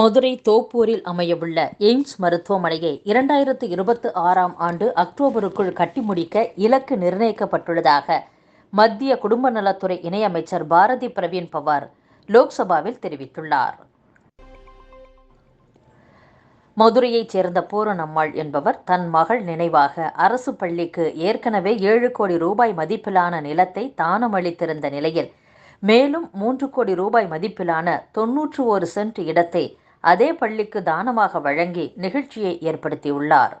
மதுரை தோப்பூரில் அமையவுள்ள எய்ம்ஸ் மருத்துவமனையை இரண்டாயிரத்து இருபத்தி ஆறாம் ஆண்டு அக்டோபருக்குள் கட்டி முடிக்க இலக்கு நிர்ணயிக்கப்பட்டுள்ளதாக மத்திய குடும்ப நலத்துறை இணையமைச்சர் பாரதி பிரவீன் பவார் லோக்சபாவில் தெரிவித்துள்ளார். மதுரையைச் சேர்ந்த பூரணம்மாள் என்பவர் தன் மகள் நினைவாக அரசு பள்ளிக்கு ஏற்கனவே ஏழு கோடி ரூபாய் மதிப்பிலான நிலத்தை தானமளித்திருந்த நிலையில் மேலும் மூன்று கோடி ரூபாய் மதிப்பிலான தொன்னூற்று ஒரு சென்ட் இடத்தை அதே பள்ளிக்கு தானமாக வழங்கி நிகழ்ச்சியை ஏற்படுத்தியுள்ளார்.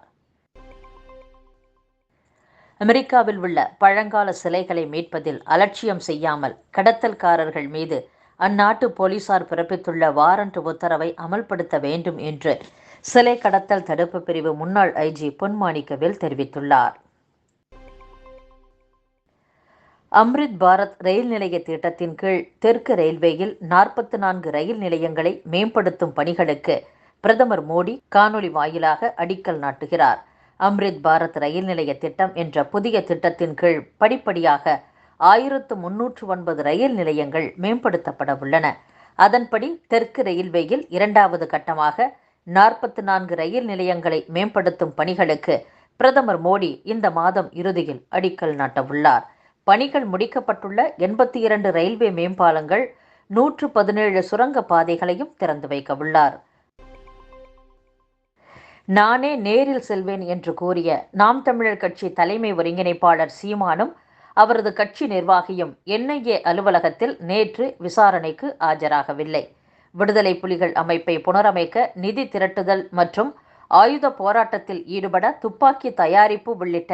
அமெரிக்காவில் உள்ள பழங்கால சிலைகளை மீட்பதில் அலட்சியம் செய்யாமல் கடத்தல்காரர்கள் மீது அந்நாட்டு போலீசார் பிறப்பித்துள்ள வாரண்ட் உத்தரவை அமல்படுத்த வேண்டும் என்று சிலை கடத்தல் தடுப்பு பிரிவு முன்னாள் ஐஜி பொன்மாணிக்கவேல் தெரிவித்துள்ளார். அம்ரித் பாரத் ரயில் நிலைய திட்டத்தின் கீழ் தெற்கு ரயில்வேயில் நாற்பத்தி நான்கு ரயில் நிலையங்களை மேம்படுத்தும் பணிகளுக்கு பிரதமர் மோடி காணொலி வாயிலாக அடிக்கல் நாட்டுகிறார். அம்ரித் பாரத் ரயில் நிலைய திட்டம் என்ற புதிய திட்டத்தின் கீழ் படிப்படியாக ஆயிரத்து முன்னூற்று ஒன்பது ரயில் நிலையங்கள் மேம்படுத்தப்பட உள்ளன. அதன்படி தெற்கு ரயில்வேயில் இரண்டாவது கட்டமாக நாற்பத்தி நான்கு ரயில் நிலையங்களை மேம்படுத்தும் பணிகளுக்கு பிரதமர் மோடி இந்த மாதம் இறுதியில் அடிக்கல் நாட்டவுள்ளார். பணிகள் முடிக்கப்பட்டுள்ள எண்பத்தி இரண்டு ரயில்வே மேம்பாலங்கள் நூற்று பதினேழு சுரங்க பாதைகளையும் திறந்து வைக்க உள்ளார். நானே நேரில் செல்வேன் என்று கூறிய நாம் தமிழர் கட்சி தலைமை ஒருங்கிணைப்பாளர் சீமானும் அவரது கட்சி நிர்வாகியும் என்ஐஏ அலுவலகத்தில் நேற்று விசாரணைக்கு ஆஜராகவில்லை. விடுதலை புலிகள் அமைப்பை புனரமைக்க நிதி திரட்டுதல் மற்றும் ஆயுத போராட்டத்தில் ஈடுபட துப்பாக்கி தயாரிப்பு உள்ளிட்ட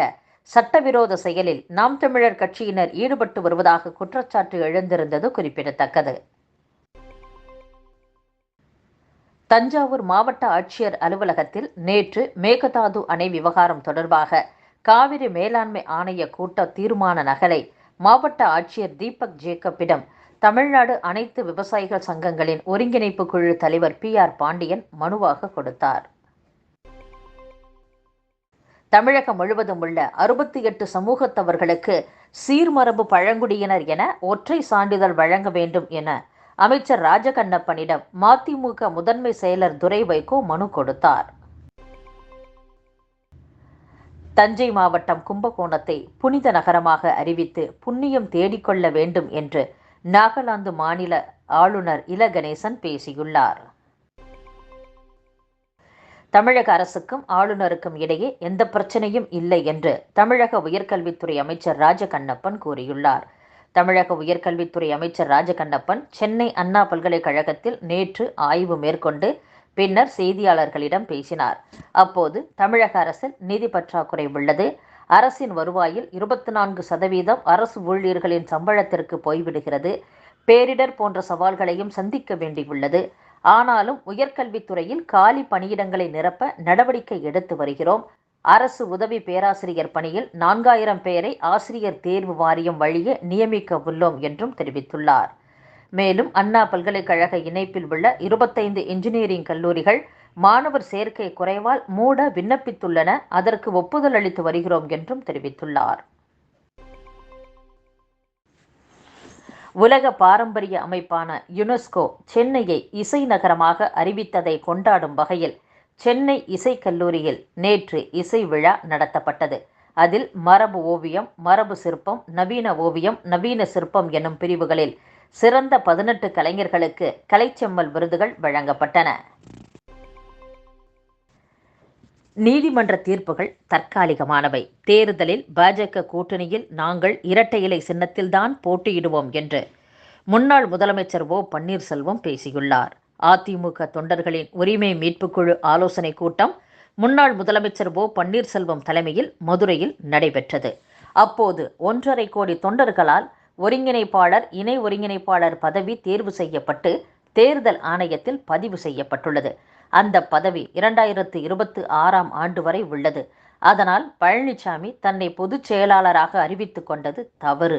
சட்டவிரோத செயலில் நாம் தமிழர் கட்சியினர் ஈடுபட்டு வருவதாக குற்றச்சாட்டு எழுந்திருந்தது குறிப்பிடத்தக்கது. தஞ்சாவூர் மாவட்ட ஆட்சியர் அலுவலகத்தில் நேற்று மேகதாது அணை விவகாரம் தொடர்பாக காவிரி மேலாண்மை ஆணைய கூட்ட தீர்மான நகலை மாவட்ட ஆட்சியர் தீபக் ஜேக்கப்பிடம் தமிழ்நாடு அனைத்து விவசாயிகள் சங்கங்களின் ஒருங்கிணைப்பு குழு தலைவர் பி ஆர் பாண்டியன் மனுவாக கொடுத்தார். தமிழகம் முழுவதும் உள்ள அறுபத்தி எட்டு சமூகத்தவர்களுக்கு சீர்மரபு பழங்குடியினர் என ஒற்றை சான்றிதழ் வழங்க வேண்டும் என அமைச்சர் ராஜகண்ணப்பனிடம் மதிமுக முதன்மை செயலர் துரை வைகோ மனு கொடுத்தார். தஞ்சை மாவட்டம் கும்பகோணத்தை புனித நகரமாக அறிவித்து புண்ணியம் தேடிக்கொள்ள வேண்டும் என்று நாகாலாந்து மாநில ஆளுநர் இல கணேசன் பேசியுள்ளார். தமிழக அரசுக்கும் ஆளுநருக்கும் இடையே எந்த பிரச்சனையும் இல்லை என்று தமிழக உயர்கல்வித்துறை அமைச்சர் ராஜகண்ணப்பன் கூறியுள்ளார். தமிழக உயர்கல்வித்துறை அமைச்சர் ராஜகண்ணப்பன் சென்னை அண்ணா பல்கலைக்கழகத்தில் நேற்று ஆய்வு மேற்கொண்டு பின்னர் செய்தியாளர்களிடம் பேசினார். அப்போது தமிழக அரசில் நிதி பற்றாக்குறை உள்ளது. அரசின் வருவாயில் இருபத்தி நான்கு சதவீதம் அரசு ஊழியர்களின் சம்பளத்திற்கு போய்விடுகிறது. பேரிடர் போன்ற சவால்களையும் சந்திக்க வேண்டியுள்ளது. ஆனாலும் உயர்கல்வித்துறையில் காலி பணியிடங்களை நிரப்ப நடவடிக்கை எடுத்து வருகிறோம். அரசு உதவி பேராசிரியர் பணியில் நான்காயிரம் பேரை ஆசிரியர் தேர்வு வாரியம் வழியே நியமிக்க உள்ளோம் என்றும் தெரிவித்துள்ளார். மேலும் அண்ணா பல்கலைக்கழக இணைப்பில் உள்ள இருபத்தைந்து இன்ஜினியரிங் கல்லூரிகள் மாணவர் சேர்க்கை குறைவால் மூட விண்ணப்பித்துள்ளன. அதற்கு ஒப்புதல் அளித்து வருகிறோம் என்றும் தெரிவித்துள்ளார். உலக பாரம்பரிய அமைப்பான யுனெஸ்கோ சென்னையை இசை நகரமாக அறிவித்ததை கொண்டாடும் வகையில் சென்னை இசைக்கல்லூரியில் நேற்று இசை விழா நடத்தப்பட்டது. அதில் மரபு ஓவியம் மரபு சிற்பம் நவீன ஓவியம் நவீன சிற்பம் எனும் பிரிவுகளில் சிறந்த பதினெட்டு கலைஞர்களுக்கு கலைச்செம்மல் விருதுகள் வழங்கப்பட்டன. நீதிமன்ற தீர்ப்புகள் தற்காலிகமானவை. தேர்தலில் பாஜக கூட்டணியில் நாங்கள் இரட்டை இலை சின்னத்தில்தான் போட்டியிடுவோம் என்று முன்னாள் முதலமைச்சர் ஓ. பன்னீர்செல்வம் பேசியுள்ளார். அதிமுக தொண்டர்களின் உரிமை மீட்புக்குழு ஆலோசனை கூட்டம் முன்னாள் முதலமைச்சர் ஓ. பன்னீர்செல்வம் தலைமையில் மதுரையில் நடைபெற்றது. அப்போது ஒன்றரை கோடி தொண்டர்களால் ஒருங்கிணைப்பாளர் இணை ஒருங்கிணைப்பாளர் பதவி தேர்வு செய்யப்பட்டு தேர்தல் ஆணையத்தில் பதிவு செய்யப்பட்டுள்ளது. அந்த பதவி இரண்டாயிரத்து இருபத்தி ஆறாம் ஆண்டு வரை உள்ளது. அதனால் பழனிசாமி தன்னை பொதுச் செயலாளராக அறிவித்து கொண்டது தவறு.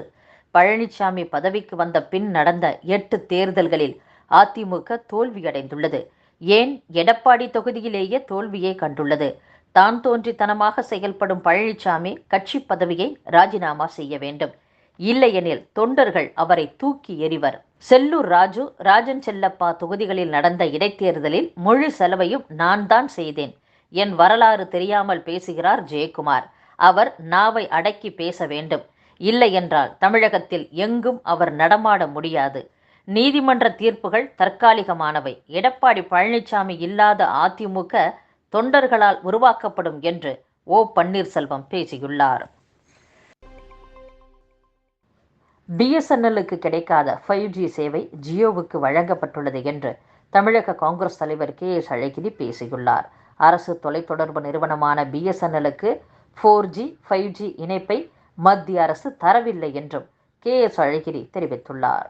பழனிசாமி பதவிக்கு வந்த பின் நடந்த எட்டு தேர்தல்களில் அதிமுக தோல்வியடைந்துள்ளது. ஏன்? எடப்பாடி தொகுதியிலேயே தோல்வியை கண்டுள்ளது. தான் தோன்றித்தனமாக செயல்படும் பழனிசாமி கட்சி பதவியை ராஜினாமா செய்ய வேண்டும். இல்லையெனில் தொண்டர்கள் அவரை தூக்கி எறிவர். செல்லூர் ராஜு ராஜன் செல்லப்பா தொகுதிகளில் நடந்த இடைத்தேர்தலில் முழு செலவையும் நான் தான் செய்தேன். என் வரலாறு தெரியாமல் பேசுகிறார் ஜெயக்குமார். அவர் நாவை அடக்கி பேச வேண்டும். இல்லை என்றால் தமிழகத்தில் எங்கும் அவர் நடமாட முடியாது. நீதிமன்ற தீர்ப்புகள் தற்காலிகமானவை. எடப்பாடி பழனிசாமி இல்லாத அதிமுக தொண்டர்களால் உருவாக்கப்படும் என்று ஓ பன்னீர்செல்வம் பேசியுள்ளார். பிஎஸ்என்எல்லுக்கு கிடைக்காத ஃபைவ் ஜி சேவை ஜியோவுக்கு வழங்கப்பட்டுள்ளது என்று தமிழக காங்கிரஸ் தலைவர் கே எஸ் அழகிரி பேசியுள்ளார். அரசு தொலைத்தொடர்பு நிறுவனமான பிஎஸ்என்எல்லுக்கு ஃபோர் ஜி ஃபைவ் ஜி இணைப்பை மத்திய அரசு தரவில்லை என்றும் கே எஸ் அழகிரி தெரிவித்துள்ளார்.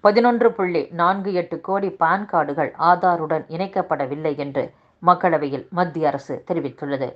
பதினொன்று புள்ளி நான்கு எட்டு கோடி பான் கார்டுகள் ஆதாருடன் இணைக்கப்படவில்லை என்று மக்களவையில் மத்திய அரசு தெரிவித்துள்ளது.